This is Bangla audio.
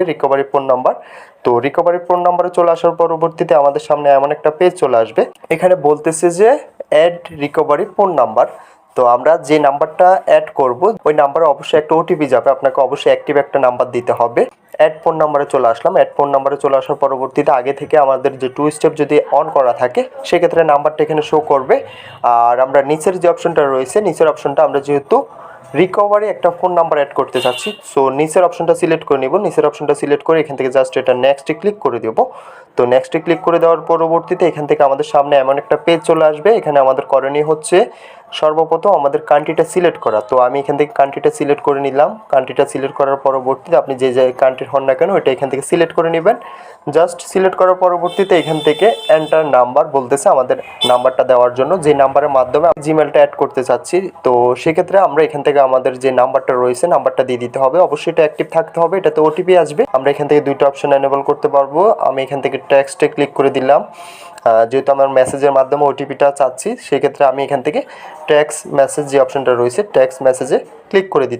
রিকভারি ফোন নাম্বার তো রিকভারি ফোন নাম্বারে চলে আসার পরবর্তীতে আমাদের সামনে এমন একটা পেজ চলে আসবে। এখানে বলতেছে যে অ্যাড রিকভারি ফোন নাম্বার তো আমরা যে নাম্বারটা অ্যাড করব, ওই নাম্বারে অবশ্যই একটা ওটিপি যাবে। আপনাকে অবশ্যই অ্যাক্টিভ একটা নাম্বার দিতে হবে। অ্যাড ফোন নাম্বারে চলে আসলাম। অ্যাড ফোন নাম্বারে চলে আসার পরবর্তীতে আগে থেকে আমাদের যে টু স্টেপ যদি অন করা থাকে, সেক্ষেত্রে নাম্বারটা এখানে শো করবে। আর আমরা নিচের যে অপশনটা রয়েছে, নিচের অপশনটা আমরা যেহেতু রিকভারি একটা ফোন নাম্বার অ্যাড করতে চাচ্ছি। সো নিচের অপশনটা সিলেক্ট করে নিব। নিচের অপশনটা সিলেক্ট করে এখান থেকে জাস্ট এটা নেক্সটে ক্লিক করে দেবো। তো নেক্সটে ক্লিক করে দেওয়ার পরবর্তীতে এখান থেকে আমাদের সামনে এমন একটা পেজ চলে আসবে। এখানে আমাদের করণীয় হচ্ছে সর্বপ্রথম আমাদের কান্ট্রিটা সিলেক্ট করা। তো আমি এখান থেকে কান্ট্রিটা সিলেক্ট করে নিলাম। কান্ট্রিটা সিলেক্ট করার পরবর্তীতে আপনি যে যে কান্ট্রির হন না কেন এটা এখান থেকে সিলেক্ট করে নেবেন। জাস্ট সিলেক্ট করার পরবর্তীতে এখান থেকে এন্টার নাম্বার বলতেছে আমাদের নাম্বারটা দেওয়ার জন্য। যে নাম্বারের মাধ্যমে আমি জিমেলটা অ্যাড করতে চাচ্ছি, তো সেক্ষেত্রে আমরা এখান থেকে আমাদের যে নাম্বারটা রয়েছে নাম্বারটা দিয়ে দিতে হবে। অবশ্যই এটা অ্যাক্টিভ থাকতে হবে, এটাতে ওটিপি আসবে। আমরা এখান থেকে দুইটা অপশন এনেবল করতে পারব। আমি এখান থেকে টেক্সটে ক্লিক করে দিলাম। যেহেতু আমার মেসেজের মাধ্যমে ওটিপিটা চাচ্ছি, সেক্ষেত্রে আমি এখান থেকে ট্যাক্স মেসেজ যে অপশানটা রয়েছে ট্যাক্স মেসেজে ক্লিক করে দিচ্ছি